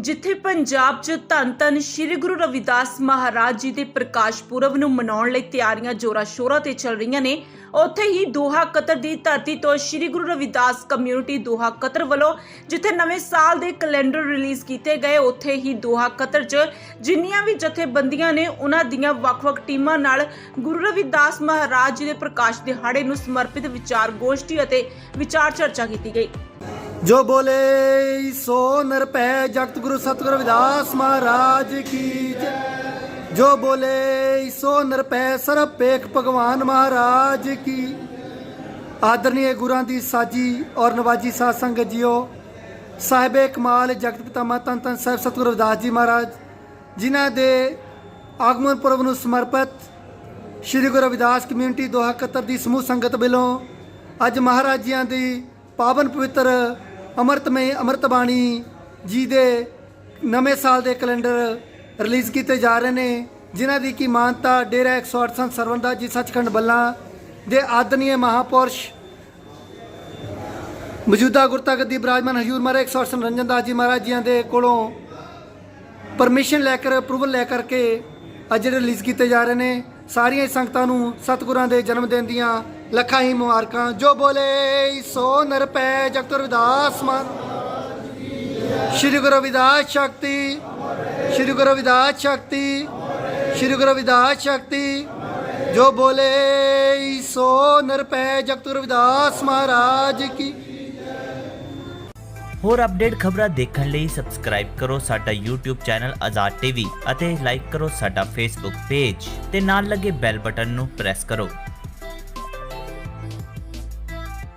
ਜਿੱਥੇ ਪੰਜਾਬ 'ਚ ਧੰਨ ਧੰਨ ਸ੍ਰੀ ਗੁਰੂ ਰਵਿਦਾਸ ਮਹਾਰਾਜ ਜੀ ਦੇ ਪ੍ਰਕਾਸ਼ ਪੁਰਬ ਨੂੰ ਮਨਾਉਣ ਲਈ ਤਿਆਰੀਆਂ, ਜੋਰਾਂ ਸ਼ੋਰਾਂ ਤੇ ਚੱਲ ਰਹੀਆਂ ਨੇ, ਉੱਥੇ ਹੀ ਦੋਹਾ ਕਤਰ ਦੀ ਧਰਤੀ ਤੋਂ Shri Guru Ravidas community Doha Qatar ਵੱਲੋਂ ਜਿੱਥੇ ਨਵੇਂ ਸਾਲ ਦੇ ਕੈਲੰਡਰ ਰਿਲੀਜ਼ ਕੀਤੇ ਗਏ, ਉੱਥੇ ਹੀ ਦੋਹਾ ਕਤਰ 'ਚ ਜਿੰਨੀਆਂ ਵੀ ਜਥੇਬੰਦੀਆਂ ਨੇ, ਉਹਨਾਂ ਦੀਆਂ ਵੱਖ-ਵੱਖ ਟੀਮਾਂ ਨਾਲ ਗੁਰੂ ਰਵਿਦਾਸ ਮਹਾਰਾਜ ਜੀ ਦੇ ਪ੍ਰਕਾਸ਼ ਦਿਹਾੜੇ ਨੂੰ ਸਮਰਪਿਤ ਵਿਚਾਰ ਗੋਸ਼ਟੀ ਅਤੇ ਵਿਚਾਰ ਚਰਚਾ ਕੀਤੀ ਗਈ। ਜੋ ਬੋਲੇ, ਸੋ ਨਿਰਪੈ ਜਗਤ ਗੁਰੂ ਸਤਿਗੁਰ ਰਵਿਦਾਸ ਮਹਾਰਾਜ ਕੀ ਜੈ। ਜੋ ਬੋਲੇ, ਸੋ ਨਿਰਪੈ ਸਰਬ ਪੇਖ ਭਗਵਾਨ ਮਹਾਰਾਜ ਕੀ। ਆਦਰਨੀय ਗੁਰਾਂ ਦੀ ਸਾਜੀ ਔਰ ਨਵਾਜੀ ਸਾਧ ਸੰਗਤ ਜੀਓ, ਸਾਹਿਬੇ ਕਮਾਲ ਜਗਤ ਪਿਤਾਮਾ ਤਨ ਤਨ ਸਾਹਿਬ ਸਤਿਗੁਰ ਰਵਿਦਾਸ ਜੀ ਮਹਾਰਾਜ, ਜਿਨ੍ਹਾਂ ਦੇ ਆਗਮਨ ਪੁਰਬ ਨੂੰ ਸਮਰਪਿਤ Shri Guru Ravidas community Doha Qatar ਦੀ ਸਮੂਹ ਸੰਗਤ ਵੱਲੋਂ ਅੱਜ ਮਹਾਰਾਜ ਜੀਆਂ ਦੀ ਪਾਵਨ ਪਵਿੱਤਰ ਅੰਮ੍ਰਿਤਮਈ ਅੰਮ੍ਰਿਤ ਬਾਣੀ ਜੀ ਦੇ ਨਵੇਂ ਸਾਲ ਦੇ ਕੈਲੰਡਰ ਰਿਲੀਜ਼ ਕੀਤੇ ਜਾ ਰਹੇ ਨੇ, ਜਿਨ੍ਹਾਂ ਦੀ ਕੀ ਮਾਨਤਾ ਡੇਰਾ 108 ਸੰਤ ਸਰਵੰਦਾ ਜੀ ਸੱਚਖੰਡ ਬੱਲਾ ਦੇ ਆਦਰਨੀय ਮਹਾਪੁਰਸ਼ ਮੌਜੂਦਾ ਗੁਰਤਗਤ ਦੀ ਬਰਾਜਮਾਨ ਹਜੂਰ ਮਹਾਰਾਜ 108 ਰੰਜਨ ਦਾਸ ਜੀ ਮਹਾਰਾਜ ਜੀਆਂ ਦੇ ਕੋਲੋਂ ਪਰਮਿਸ਼ਨ ਲੈ ਕੇ ਅਪਰੂਵਲ ਲੈ ਕਰਕੇ ਅੱਜ ਰਿਲੀਜ਼ ਕੀਤੇ ਜਾ ਰਹੇ ਨੇ, ਸਾਰੀਆਂ ਹੀ ਸੰਗਤਾਂ ਨੂੰ ਸਤਿਗੁਰਾਂ ਦੇ ਜਨਮ ਦਿਨ ਦੀਆਂ ਲੱਖਾਂ ਹੀ ਮੁਬਾਰਕਾਂ, ਜੋ ਬੋਲੇ ਸੋ ਨਿਰਪੈ ਜਗਤ ਰਵਿਦਾਸ ਮਨ। ਸ਼੍ਰੀ ਗੁਰੂ ਰਵਿਦਾਸ ਸ਼ਕਤੀ, ਸ਼੍ਰੀ ਗੁਰੂ ਰਵਿਦਾਸ ਸ਼ਕਤੀ, ਸ਼੍ਰੀ ਗੁਰੂ ਰਵਿਦਾਸ ਸ਼ਕਤੀ, ਜੋ ਬੋਲੇ ਸੋ ਨਿਰਪੈ ਜਗਤ ਰਵਿਦਾਸ ਮਹਾਰਾਜ ਕੀ। ਹੋਰ ਅਪਡੇਟ ਖਬਰਾਂ ਦੇਖਣ ਲਈ ਸਬਸਕ੍ਰਾਈਬ ਕਰੋ ਸਾਡਾ YouTube ਚੈਨਲ ਆਜ਼ਾਦ ਟੀਵੀ ਅਤੇ ਲਾਈਕ ਕਰੋ ਸਾਡਾ Facebook ਪੇਜ ਤੇ ਨਾਲ ਲੱਗੇ ਬੈਲ ਬਟਨ ਨੂੰ ਪ੍ਰੈਸ ਕਰੋ।